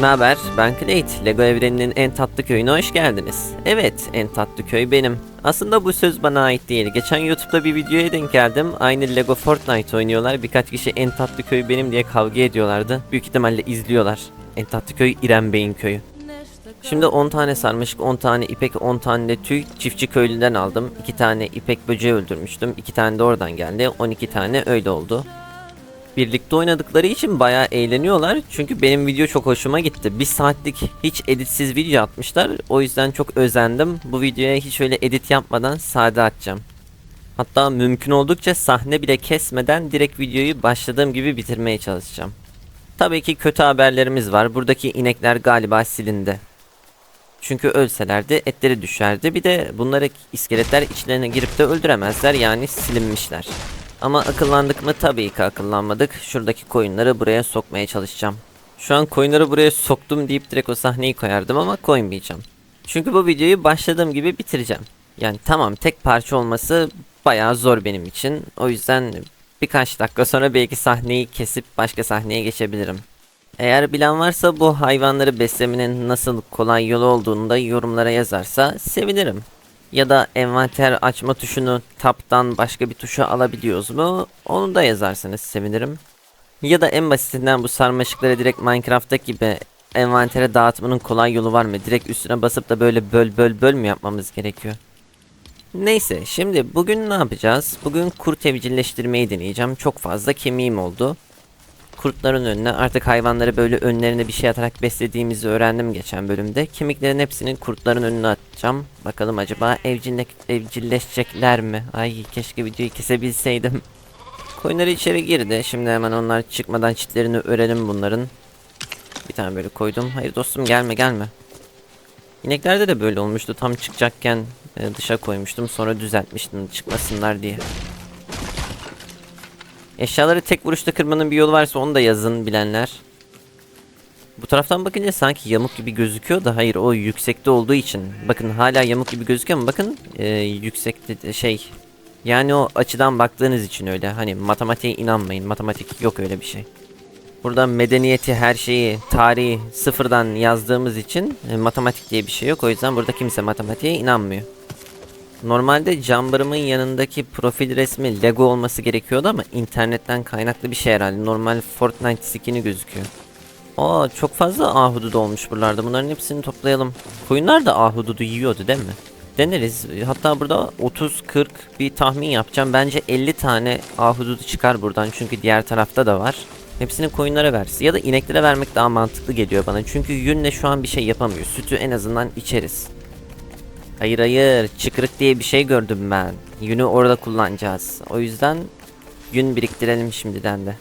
Ne haber? Ben Clayt. Lego evreninin en tatlı köyüne hoş geldiniz. Evet, en tatlı köy benim. Aslında bu söz bana ait değil. Geçen YouTube'da bir videoya denk geldim. Aynı Lego Fortnite oynuyorlar. Birkaç kişi en tatlı köy benim diye kavga ediyorlardı. Büyük ihtimalle izliyorlar. En tatlı köy İrem Bey'in köyü. Şimdi 10 tane sarmışık, 10 tane ipek, 10 tane de tüy çiftçi köylüden aldım. 2 tane ipek böceği öldürmüştüm. 2 tane de oradan geldi. 12 tane öyle oldu. Birlikte oynadıkları için bayağı eğleniyorlar. Çünkü benim video çok hoşuma gitti. Bir saatlik hiç editsiz video atmışlar. O yüzden çok özendim. Bu videoya hiç öyle edit yapmadan sade atacağım. Hatta mümkün oldukça sahne bile kesmeden direkt videoyu başladığım gibi bitirmeye çalışacağım. Tabii ki kötü haberlerimiz var. Buradaki inekler galiba silindi. Çünkü ölselerdi etleri düşerdi. Bir de bunları iskeletler içlerine girip de öldüremezler yani silinmişler. Ama akıllandık mı? Tabii ki akıllanmadık. Şuradaki koyunları buraya sokmaya çalışacağım. Şu an koyunları buraya soktum deyip direkt o sahneyi koyardım ama koymayacağım. Çünkü bu videoyu başladığım gibi bitireceğim. Yani tamam tek parça olması bayağı zor benim için. O yüzden birkaç dakika sonra belki sahneyi kesip başka sahneye geçebilirim. Eğer bilen varsa bu hayvanları beslemenin nasıl kolay yolu olduğunu da yorumlara yazarsa sevinirim. Ya da envanter açma tuşunu taptan başka bir tuşa alabiliyoruz mu? Onu da yazarsanız sevinirim. Ya da en basitinden bu sarmaşıkları direkt Minecraft'taki gibi envantere dağıtmanın kolay yolu var mı? Direkt üstüne basıp da böyle böl böl böl mü yapmamız gerekiyor? Neyse şimdi bugün ne yapacağız? Bugün kurt evcilleştirmeyi deneyeceğim. Çok fazla kemiğim oldu. Kurtların önüne artık hayvanları böyle önlerine bir şey atarak beslediğimizi öğrendim geçen bölümde. Kemiklerin hepsini kurtların önüne atacağım. Bakalım acaba evcille evcilleşecekler mi? Ay keşke videoyu kesebilseydim. Koyunları içeri girdi. Şimdi hemen onlar çıkmadan çitlerini örelim bunların. Bir tane böyle koydum. Hayır dostum gelme gelme. İneklerde de böyle olmuştu. Tam çıkacakken e, dışa koymuştum. Sonra düzeltmiştim çıkmasınlar diye. Eşyaları tek vuruşta kırmanın bir yolu varsa onu da yazın bilenler. Bu taraftan bakınca sanki yamuk gibi gözüküyor da hayır o yüksekte olduğu için. Bakın hala yamuk gibi gözüküyor ama bakın e, yüksekte şey. Yani o açıdan baktığınız için öyle. Hani matematiğe inanmayın. Matematik yok öyle bir şey. Burada medeniyeti, her şeyi, tarihi sıfırdan yazdığımız için e, matematik diye bir şey yok. O yüzden burada kimse matematiğe inanmıyor. Normalde cambarımın yanındaki profil resmi Lego olması gerekiyordu ama internetten kaynaklı bir şey herhalde. Normal Fortnite skin'i gözüküyor. Aa çok fazla ahududu olmuş buralarda. Bunların hepsini toplayalım. Koyunlar da ahududu yiyordu değil mi? Deneriz. Hatta burada 30-40 bir tahmin yapacağım. Bence 50 tane ahududu çıkar buradan. Çünkü diğer tarafta da var. Hepsini koyunlara versin. Ya da ineklere vermek daha mantıklı geliyor bana. Çünkü yünle şu an bir şey yapamıyor. Sütü en azından içeriz. Hayır hayır çıkırık diye bir şey gördüm ben. Yünü orada kullanacağız. O yüzden yün biriktirelim şimdiden de.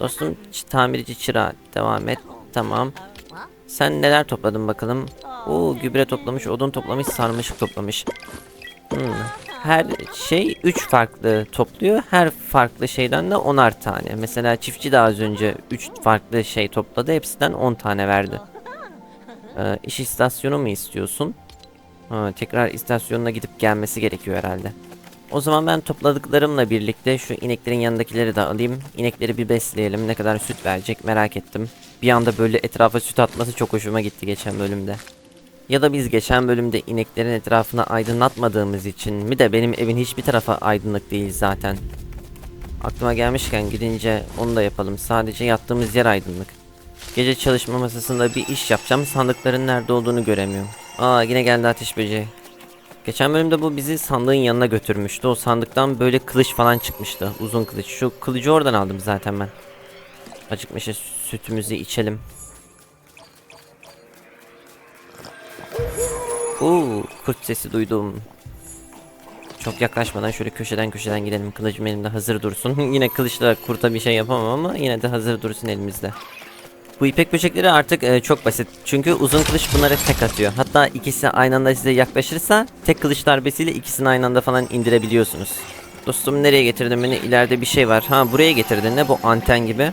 Dostum tamirci çırağı devam et. Tamam. Sen neler topladın bakalım? Oo gübre toplamış, odun toplamış, sarmaşık toplamış. Hmm. Her şey 3 farklı topluyor. Her farklı şeyden de 10'ar tane. Mesela çiftçi de az önce 3 farklı şey topladı. Hepsinden 10 tane verdi. Ee, iş istasyonu mu istiyorsun? Ha, tekrar istasyonuna gidip gelmesi gerekiyor herhalde. O zaman ben topladıklarımla birlikte şu ineklerin yanındakileri de alayım. İnekleri bir besleyelim. Ne kadar süt verecek merak ettim. Bir anda böyle etrafa süt atması çok hoşuma gitti geçen bölümde. Ya da biz geçen bölümde ineklerin etrafına aydınlatmadığımız için mi de benim evin hiçbir tarafa aydınlık değil zaten. Aklıma gelmişken gidince onu da yapalım. Sadece yattığımız yer aydınlık. Gece çalışma masasında bir iş yapacağım. Sandıkların nerede olduğunu göremiyorum. Aa yine geldi ateş böceği. Geçen bölümde bu bizi sandığın yanına götürmüştü. O sandıktan böyle kılıç falan çıkmıştı. Uzun kılıç. Şu kılıcı oradan aldım zaten ben. Acıkmışız sütümüzü içelim. Oo, kurt sesi duydum. Çok yaklaşmadan şöyle köşeden köşeden gidelim. Kılıcım elimde hazır dursun. yine kılıçla kurta bir şey yapamam ama yine de hazır dursun elimizde. Bu ipek böcekleri artık e, çok basit. Çünkü uzun kılıç bunları tek atıyor. Hatta ikisi aynı anda size yaklaşırsa tek kılıç darbesiyle ikisini aynı anda falan indirebiliyorsunuz. Dostum nereye getirdin beni? İleride bir şey var. Ha buraya getirdin ne bu anten gibi?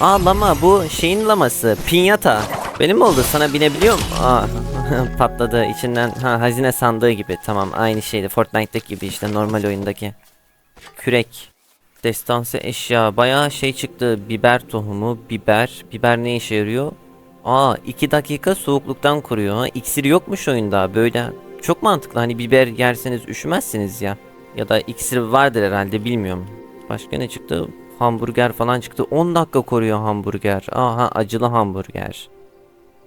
Aa lama bu şeyin laması. Pinyata. Benim mi oldu? Sana binebiliyor mu? Aa patladı içinden. Ha hazine sandığı gibi. Tamam aynı şeydi. Fortnite'daki gibi işte normal oyundaki. Kürek. Destansı eşya. Bayağı şey çıktı. Biber tohumu, biber. Biber ne işe yarıyor? Aa 2 dakika soğukluktan koruyor. Ha, iksiri yokmuş oyunda böyle. Çok mantıklı hani biber yerseniz üşümezsiniz ya. Ya da iksir vardır herhalde bilmiyorum. Başka ne çıktı? Hamburger falan çıktı. 10 dakika koruyor hamburger. Aha acılı hamburger.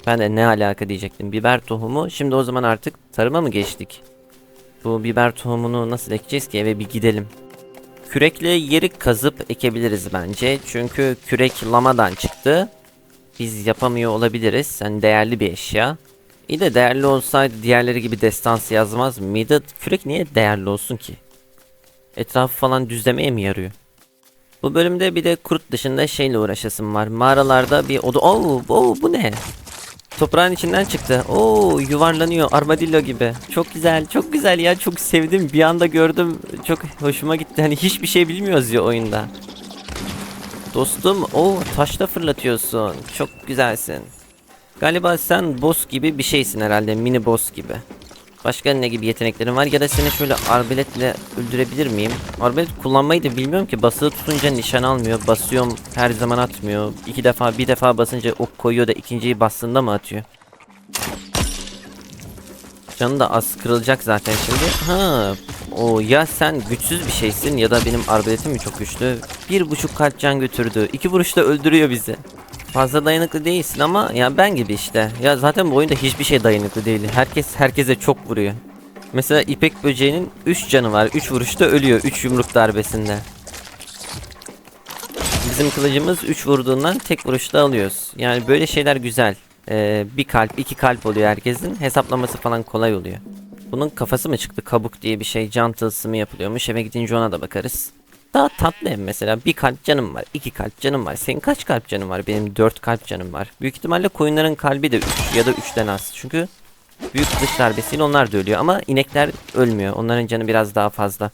Ben de ne alaka diyecektim. Biber tohumu. Şimdi o zaman artık tarıma mı geçtik? Bu biber tohumunu nasıl ekeceğiz ki eve bir gidelim. Kürekle yeri kazıp ekebiliriz bence. Çünkü kürek lamadan çıktı. Biz yapamıyor olabiliriz. Yani değerli bir eşya. İyi de değerli olsaydı diğerleri gibi destansı yazmaz mıydı? Kürek niye değerli olsun ki? Etrafı falan düzlemeye mi yarıyor? Bu bölümde bir de kurt dışında şeyle uğraşasım var. Mağaralarda bir oda... Oo, oo, bu ne? Toprağın içinden çıktı. Oo yuvarlanıyor armadillo gibi. Çok güzel, çok güzel ya. Çok sevdim. Bir anda gördüm. Çok hoşuma gitti. Hani hiçbir şey bilmiyoruz ya oyunda. Dostum, o taşla fırlatıyorsun. Çok güzelsin. Galiba sen boss gibi bir şeysin herhalde. Mini boss gibi. Başka ne gibi yeteneklerin var ya da seni şöyle arbeletle öldürebilir miyim? Arbelet kullanmayı da bilmiyorum ki basılı tutunca nişan almıyor. Basıyorum her zaman atmıyor. İki defa bir defa basınca ok koyuyor da ikinciyi bastığında mı atıyor? Canı da az kırılacak zaten şimdi. Ha, o ya sen güçsüz bir şeysin ya da benim arbeletim mi çok güçlü? Bir buçuk kalp can götürdü. İki vuruşta öldürüyor bizi. Fazla dayanıklı değilsin ama ya ben gibi işte. Ya zaten bu oyunda hiçbir şey dayanıklı değil. Herkes herkese çok vuruyor. Mesela ipek böceğinin 3 canı var. 3 vuruşta ölüyor. 3 yumruk darbesinde. Bizim kılıcımız 3 vurduğundan tek vuruşta alıyoruz. Yani böyle şeyler güzel. Ee, bir kalp, iki kalp oluyor herkesin. Hesaplaması falan kolay oluyor. Bunun kafası mı çıktı? Kabuk diye bir şey. Can tılsımı yapılıyormuş. Eve gidince ona da bakarız. Daha tatlı hem mesela. Bir kalp canım var. iki kalp canım var. Senin kaç kalp canın var? Benim dört kalp canım var. Büyük ihtimalle koyunların kalbi de 3 ya da 3'ten az. Çünkü büyük kılıç darbesiyle onlar da ölüyor. Ama inekler ölmüyor. Onların canı biraz daha fazla.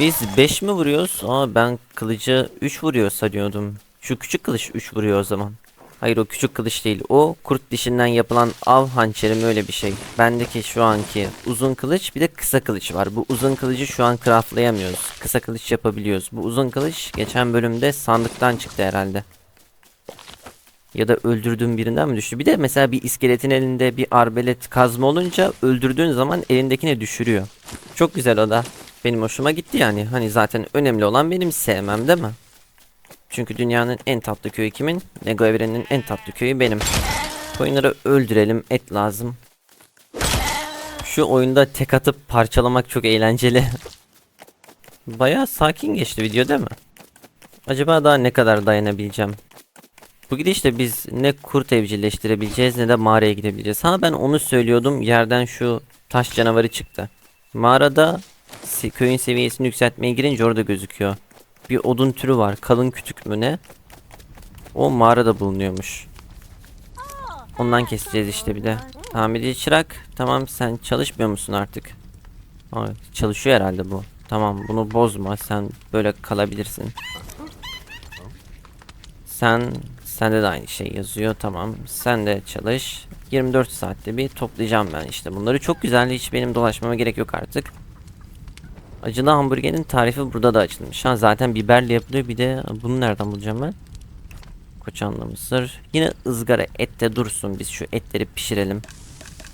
Biz 5 mi vuruyoruz? Aa ben kılıcı 3 vuruyor sanıyordum. Şu küçük kılıç 3 vuruyor o zaman. Hayır o küçük kılıç değil. O kurt dişinden yapılan av hançeri mi öyle bir şey. Bendeki şu anki uzun kılıç bir de kısa kılıç var. Bu uzun kılıcı şu an craftlayamıyoruz. Kısa kılıç yapabiliyoruz. Bu uzun kılıç geçen bölümde sandıktan çıktı herhalde. Ya da öldürdüğüm birinden mi düştü? Bir de mesela bir iskeletin elinde bir arbelet kazma olunca öldürdüğün zaman elindekine düşürüyor. Çok güzel o da. Benim hoşuma gitti yani. Hani zaten önemli olan benim sevmem değil mi? Çünkü dünyanın en tatlı köyü kimin? Lego evreninin en tatlı köyü benim. Koyunları öldürelim. Et lazım. Şu oyunda tek atıp parçalamak çok eğlenceli. Bayağı sakin geçti video değil mi? Acaba daha ne kadar dayanabileceğim? Bu gidişle biz ne kurt evcilleştirebileceğiz ne de mağaraya gidebileceğiz. Ha ben onu söylüyordum. Yerden şu taş canavarı çıktı. Mağarada köyün seviyesini yükseltmeye girince orada gözüküyor. Bir odun türü var. Kalın kütük mü ne? O mağarada bulunuyormuş. Ondan keseceğiz işte bir de. Tamirci çırak. Tamam sen çalışmıyor musun artık? Aa, çalışıyor herhalde bu. Tamam bunu bozma. Sen böyle kalabilirsin. Sen sende de aynı şey yazıyor. Tamam. Sen de çalış. 24 saatte bir toplayacağım ben işte. Bunları çok güzel. Hiç benim dolaşmama gerek yok artık. Acılı hamburgerin tarifi burada da açılmış. Ha zaten biberle yapılıyor. Bir de bunu nereden bulacağım ben? Koçanlı mısır. Yine ızgara ette dursun. Biz şu etleri pişirelim.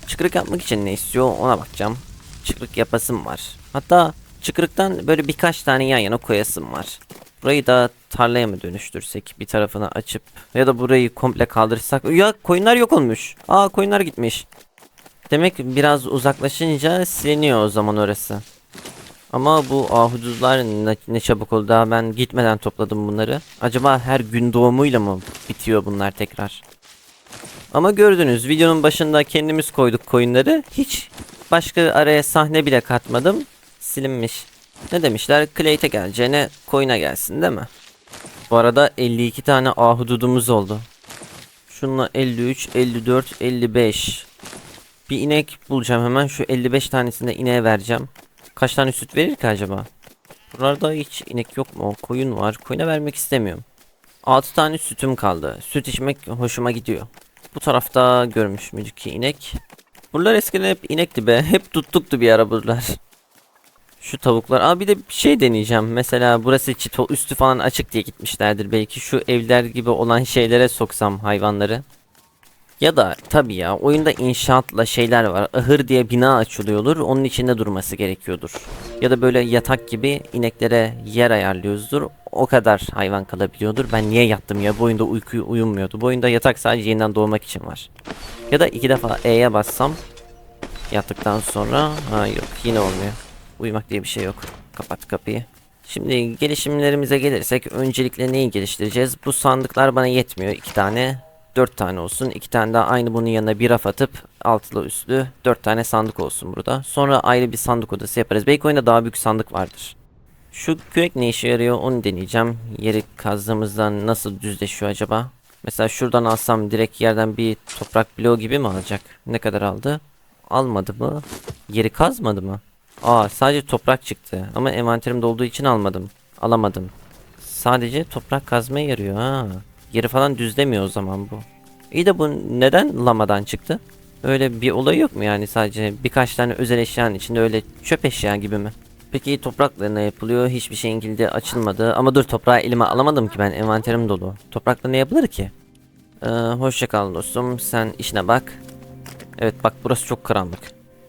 Çıkrık yapmak için ne istiyor ona bakacağım. Çıkrık yapasım var. Hatta çıkrıktan böyle birkaç tane yan yana koyasım var. Burayı da tarlaya mı dönüştürsek bir tarafını açıp ya da burayı komple kaldırırsak ya koyunlar yok olmuş. Aa koyunlar gitmiş. Demek biraz uzaklaşınca siliniyor o zaman orası. Ama bu ahuduzlar ne, ne çabuk oldu daha ben gitmeden topladım bunları. Acaba her gün doğumuyla mı bitiyor bunlar tekrar? Ama gördünüz videonun başında kendimiz koyduk koyunları. Hiç başka araya sahne bile katmadım. Silinmiş. Ne demişler? Clay'te geleceğine koyuna gelsin değil mi? Bu arada 52 tane ahududumuz oldu. Şununla 53, 54, 55. Bir inek bulacağım hemen. Şu 55 tanesini de ineğe vereceğim. Kaç tane süt verir ki acaba? Buralarda hiç inek yok mu? Koyun var. Koyuna vermek istemiyorum. 6 tane sütüm kaldı. Süt içmek hoşuma gidiyor. Bu tarafta görmüş müydük inek? Buralar eskiden hep inekti be. Hep tuttuktu bir ara buralar. Şu tavuklar. Aa bir de bir şey deneyeceğim. Mesela burası çito üstü falan açık diye gitmişlerdir belki. Şu evler gibi olan şeylere soksam hayvanları. Ya da tabii ya oyunda inşaatla şeyler var. Ahır diye bina açılıyordur. Onun içinde durması gerekiyordur. Ya da böyle yatak gibi ineklere yer ayarlıyoruzdur. O kadar hayvan kalabiliyordur. Ben niye yattım ya? Bu oyunda uyku uyumuyordu. Bu oyunda yatak sadece yeniden doğmak için var. Ya da iki defa E'ye bassam yattıktan sonra ha yok yine olmuyor. Uyumak diye bir şey yok. Kapat kapıyı. Şimdi gelişimlerimize gelirsek öncelikle neyi geliştireceğiz? Bu sandıklar bana yetmiyor. iki tane. Dört tane olsun. iki tane daha aynı bunun yanına bir raf atıp altılı üstlü dört tane sandık olsun burada. Sonra ayrı bir sandık odası yaparız. Belki oyunda daha büyük sandık vardır. Şu kürek ne işe yarıyor onu deneyeceğim. Yeri kazdığımızda nasıl düzleşiyor acaba? Mesela şuradan alsam direkt yerden bir toprak bloğu gibi mi alacak? Ne kadar aldı? Almadı mı? Yeri kazmadı mı? Aa sadece toprak çıktı ama envanterimde olduğu için almadım. Alamadım. Sadece toprak kazmaya yarıyor ha. Yeri falan düzlemiyor o zaman bu. İyi de bu neden lamadan çıktı? Öyle bir olay yok mu yani sadece birkaç tane özel eşyanın içinde öyle çöp eşya gibi mi? Peki toprakla ne yapılıyor? Hiçbir şeyin kilidi açılmadı. Ama dur toprağı elime alamadım ki ben envanterim dolu. Toprakla ne yapılır ki? Ee, hoşça kal dostum. Sen işine bak. Evet bak burası çok karanlık.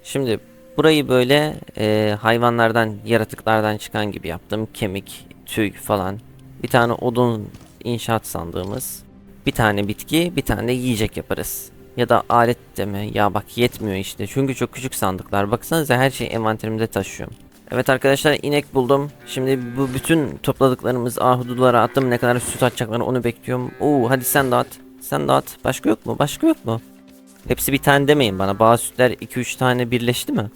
Şimdi burayı böyle e, hayvanlardan, yaratıklardan çıkan gibi yaptım. Kemik, tüy falan. Bir tane odun inşaat sandığımız. Bir tane bitki, bir tane de yiyecek yaparız. Ya da alet deme. Ya bak yetmiyor işte. Çünkü çok küçük sandıklar. Baksanıza her şeyi envanterimde taşıyorum. Evet arkadaşlar inek buldum. Şimdi bu bütün topladıklarımız ahudulara attım. Ne kadar süt atacaklar onu bekliyorum. Oo hadi sen de at. Sen de at. Başka yok mu? Başka yok mu? Hepsi bir tane demeyin bana. Bazı sütler 2-3 tane birleşti mi?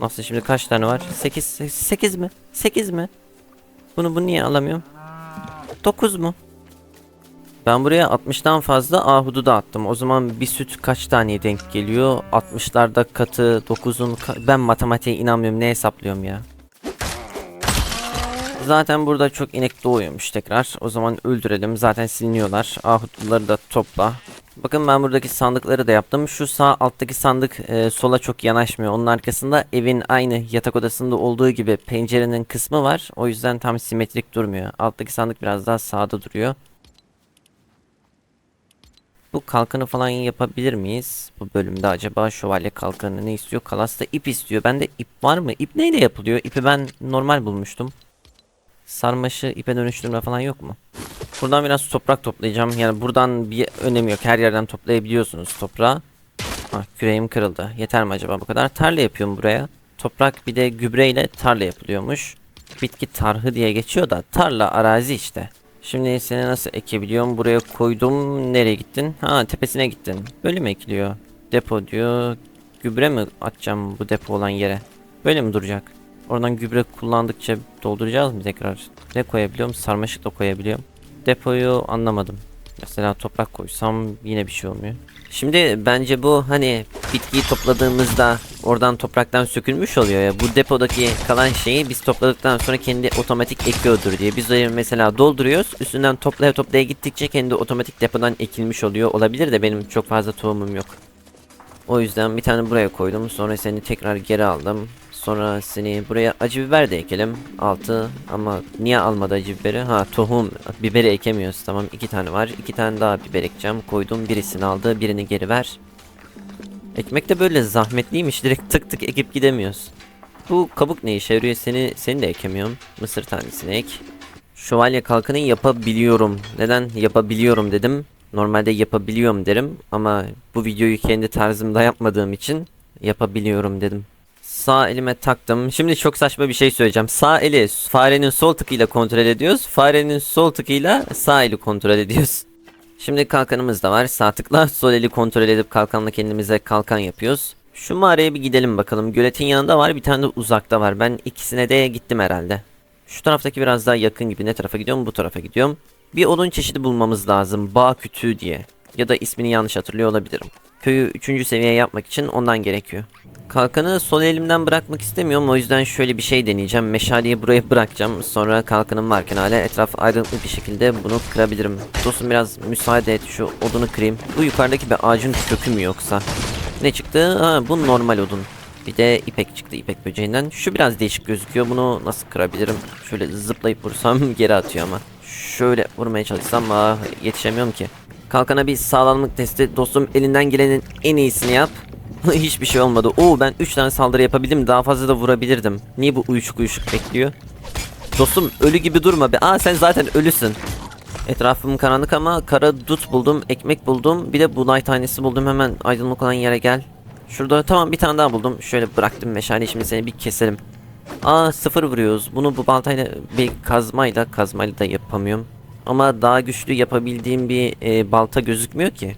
Nasıl şimdi kaç tane var? 8 8 mi? 8 mi? Bunu bu niye alamıyorum? 9 mu? Ben buraya 60'tan fazla ahudu da attım. O zaman bir süt kaç taneye denk geliyor? 60'larda katı 9'un ka- ben matematiğe inanmıyorum. Ne hesaplıyorum ya? Zaten burada çok inek doğuyormuş tekrar. O zaman öldürelim. Zaten siliniyorlar. Ahuduları da topla. Bakın ben buradaki sandıkları da yaptım. Şu sağ alttaki sandık e, sola çok yanaşmıyor. Onun arkasında evin aynı yatak odasında olduğu gibi pencerenin kısmı var. O yüzden tam simetrik durmuyor. Alttaki sandık biraz daha sağda duruyor. Bu kalkanı falan yapabilir miyiz? Bu bölümde acaba şövalye kalkanı ne istiyor? Kalas da ip istiyor. Bende ip var mı? İp neyle yapılıyor? İpi ben normal bulmuştum. Sarmaşı ipe dönüştürme falan yok mu? Buradan biraz toprak toplayacağım. Yani buradan bir önemi yok. Her yerden toplayabiliyorsunuz toprağı. Ah küreğim kırıldı. Yeter mi acaba bu kadar? Tarla yapıyorum buraya. Toprak bir de gübreyle tarla yapılıyormuş. Bitki tarhı diye geçiyor da tarla arazi işte. Şimdi seni nasıl ekebiliyorum? Buraya koydum. Nereye gittin? Ha tepesine gittin. Böyle mi ekiliyor? Depo diyor. Gübre mi atacağım bu depo olan yere? Böyle mi duracak? Oradan gübre kullandıkça dolduracağız mı tekrar? Ne koyabiliyorum? Sarmaşık da koyabiliyorum. Depoyu anlamadım. Mesela toprak koysam yine bir şey olmuyor. Şimdi bence bu hani bitkiyi topladığımızda oradan topraktan sökülmüş oluyor ya. Bu depodaki kalan şeyi biz topladıktan sonra kendi otomatik ekiyordur diye. Biz orayı mesela dolduruyoruz. Üstünden toplaya toplaya gittikçe kendi otomatik depodan ekilmiş oluyor. Olabilir de benim çok fazla tohumum yok. O yüzden bir tane buraya koydum. Sonra seni tekrar geri aldım. Sonra seni buraya acı biber de ekelim. Altı ama niye almadı acı biberi? Ha tohum biberi ekemiyoruz. Tamam iki tane var. iki tane daha biber ekeceğim. Koydum birisini aldı. Birini geri ver. Ekmek de böyle zahmetliymiş. Direkt tık tık ekip gidemiyoruz. Bu kabuk ne işe yarıyor? Seni, seni de ekemiyorum. Mısır tanesini ek. Şövalye kalkanı yapabiliyorum. Neden yapabiliyorum dedim. Normalde yapabiliyorum derim. Ama bu videoyu kendi tarzımda yapmadığım için yapabiliyorum dedim. Sağ elime taktım. Şimdi çok saçma bir şey söyleyeceğim. Sağ eli farenin sol tıkıyla kontrol ediyoruz. Farenin sol tıkıyla sağ eli kontrol ediyoruz. Şimdi kalkanımız da var. Sağ tıkla sol eli kontrol edip kalkanla kendimize kalkan yapıyoruz. Şu mağaraya bir gidelim bakalım. Göletin yanında var bir tane de uzakta var. Ben ikisine de gittim herhalde. Şu taraftaki biraz daha yakın gibi. Ne tarafa gidiyorum? Bu tarafa gidiyorum. Bir odun çeşidi bulmamız lazım. Bağ kütüğü diye. Ya da ismini yanlış hatırlıyor olabilirim. Köyü 3. seviye yapmak için ondan gerekiyor. Kalkanı sol elimden bırakmak istemiyorum. O yüzden şöyle bir şey deneyeceğim. Meşaleyi buraya bırakacağım. Sonra kalkanım varken hala etraf aydınlıklı bir şekilde bunu kırabilirim. Dostum biraz müsaade et şu odunu kırayım. Bu yukarıdaki bir ağacın kökü mü yoksa? Ne çıktı? Ha bu normal odun. Bir de ipek çıktı ipek böceğinden. Şu biraz değişik gözüküyor. Bunu nasıl kırabilirim? Şöyle zıplayıp vursam geri atıyor ama. Şöyle vurmaya çalışsam ah, yetişemiyorum ki. Kalkana bir sağlamlık testi. Dostum elinden gelenin en iyisini yap. Hiçbir şey olmadı. Oo ben 3 tane saldırı yapabildim. Daha fazla da vurabilirdim. Niye bu uyuşuk uyuşuk bekliyor? Dostum ölü gibi durma be. Aa sen zaten ölüsün. Etrafım karanlık ama kara dut buldum, ekmek buldum. Bir de buğday tanesi buldum. Hemen aydınlık olan yere gel. Şurada tamam bir tane daha buldum. Şöyle bıraktım meşale şimdi seni bir keselim. Aa sıfır vuruyoruz. Bunu bu baltayla bir kazmayla kazmayla da yapamıyorum. Ama daha güçlü yapabildiğim bir e, balta gözükmüyor ki.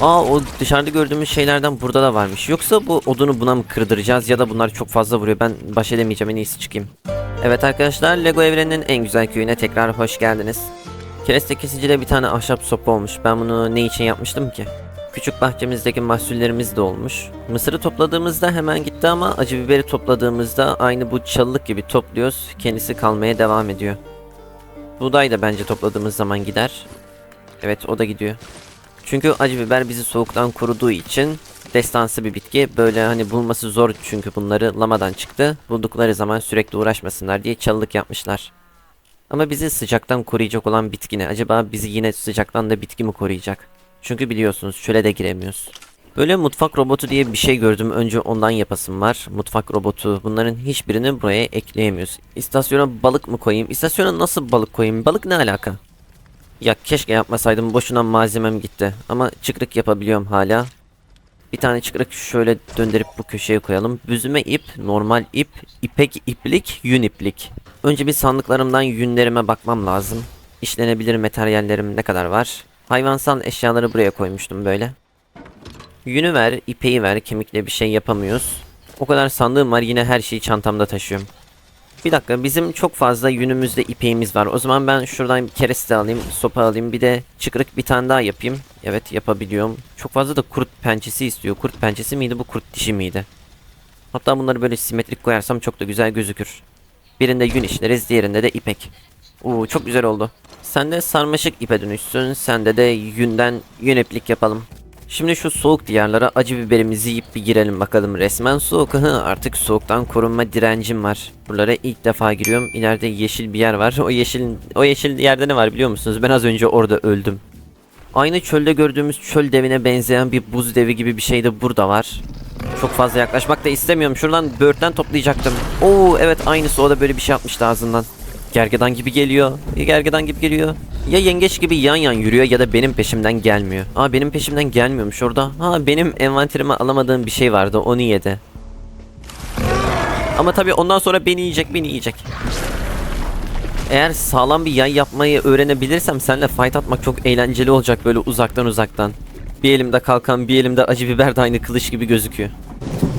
Aa o dışarıda gördüğümüz şeylerden burada da varmış. Yoksa bu odunu buna mı kırdıracağız ya da bunlar çok fazla vuruyor. Ben baş edemeyeceğim en iyisi çıkayım. Evet arkadaşlar Lego evreninin en güzel köyüne tekrar hoş geldiniz. Kereste kesiciyle bir tane ahşap sopa olmuş. Ben bunu ne için yapmıştım ki? Küçük bahçemizdeki mahsullerimiz de olmuş. Mısırı topladığımızda hemen gitti ama acı biberi topladığımızda aynı bu çalılık gibi topluyoruz. Kendisi kalmaya devam ediyor. Buğday da bence topladığımız zaman gider. Evet o da gidiyor. Çünkü acı biber bizi soğuktan koruduğu için destansı bir bitki. Böyle hani bulması zor çünkü bunları lamadan çıktı. Buldukları zaman sürekli uğraşmasınlar diye çalılık yapmışlar. Ama bizi sıcaktan koruyacak olan bitki ne? Acaba bizi yine sıcaktan da bitki mi koruyacak? Çünkü biliyorsunuz çöle de giremiyoruz. Böyle mutfak robotu diye bir şey gördüm. Önce ondan yapasım var. Mutfak robotu. Bunların hiçbirini buraya ekleyemiyoruz. İstasyona balık mı koyayım? İstasyona nasıl balık koyayım? Balık ne alaka? Ya keşke yapmasaydım. Boşuna malzemem gitti. Ama çıkrık yapabiliyorum hala. Bir tane çıkrık şöyle döndürüp bu köşeye koyalım. Büzüme ip, normal ip, ipek iplik, yün iplik. Önce bir sandıklarımdan yünlerime bakmam lazım. İşlenebilir materyallerim ne kadar var? Hayvansal eşyaları buraya koymuştum böyle. Yünü ver, ipeği ver, kemikle bir şey yapamıyoruz. O kadar sandığım var yine her şeyi çantamda taşıyorum. Bir dakika bizim çok fazla yünümüzde ipeğimiz var. O zaman ben şuradan kereste alayım, sopa alayım. Bir de çıkrık bir tane daha yapayım. Evet yapabiliyorum. Çok fazla da kurt pençesi istiyor. Kurt pençesi miydi bu kurt dişi miydi? Hatta bunları böyle simetrik koyarsam çok da güzel gözükür. Birinde yün işleriz, diğerinde de ipek. Oo çok güzel oldu. Sen de sarmaşık ipe dönüşsün, sende de yünden yün iplik yapalım. Şimdi şu soğuk diyarlara acı biberimizi yiyip bir girelim bakalım. Resmen soğuk. Artık soğuktan korunma direncim var. Buralara ilk defa giriyorum. İleride yeşil bir yer var. O yeşil o yeşil yerde ne var biliyor musunuz? Ben az önce orada öldüm. Aynı çölde gördüğümüz çöl devine benzeyen bir buz devi gibi bir şey de burada var. Çok fazla yaklaşmak da istemiyorum. Şuradan böğürtlen toplayacaktım. Oo evet aynısı o da böyle bir şey yapmıştı ağzından. Gergedan gibi geliyor. Gergedan gibi geliyor. Ya yengeç gibi yan yan yürüyor ya da benim peşimden gelmiyor. Aa benim peşimden gelmiyormuş orada. Ha benim envanterime alamadığım bir şey vardı onu yedi. Ama tabii ondan sonra beni yiyecek beni yiyecek. Eğer sağlam bir yay yapmayı öğrenebilirsem seninle fight atmak çok eğlenceli olacak böyle uzaktan uzaktan. Bir elimde kalkan bir elimde acı biber de aynı kılıç gibi gözüküyor.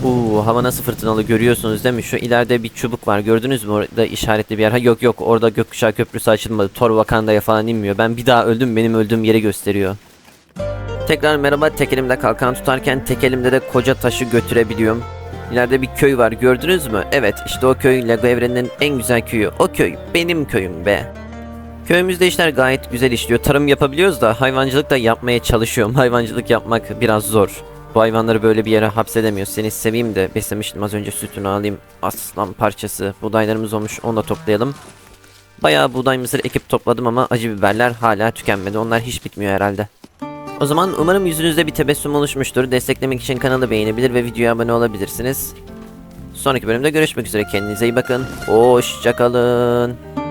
Uuu hava nasıl fırtınalı görüyorsunuz değil mi? Şu ileride bir çubuk var gördünüz mü orada işaretli bir yer. Ha yok yok orada gökkuşağı köprüsü açılmadı. Thor Wakanda'ya falan inmiyor. Ben bir daha öldüm benim öldüğüm yeri gösteriyor. Tekrar merhaba tek elimde kalkan tutarken tek elimde de koca taşı götürebiliyorum. İleride bir köy var gördünüz mü? Evet işte o köy Lego evreninin en güzel köyü. O köy benim köyüm be. Köyümüzde işler gayet güzel işliyor. Tarım yapabiliyoruz da hayvancılık da yapmaya çalışıyorum. Hayvancılık yapmak biraz zor. Bu hayvanları böyle bir yere hapsedemiyoruz. Seni seveyim de beslemiştim az önce sütünü alayım. Aslan parçası. Buğdaylarımız olmuş onu da toplayalım. Bayağı buğday mısır ekip topladım ama acı biberler hala tükenmedi. Onlar hiç bitmiyor herhalde. O zaman umarım yüzünüzde bir tebessüm oluşmuştur. Desteklemek için kanalı beğenebilir ve videoya abone olabilirsiniz. Sonraki bölümde görüşmek üzere. Kendinize iyi bakın. Hoşçakalın.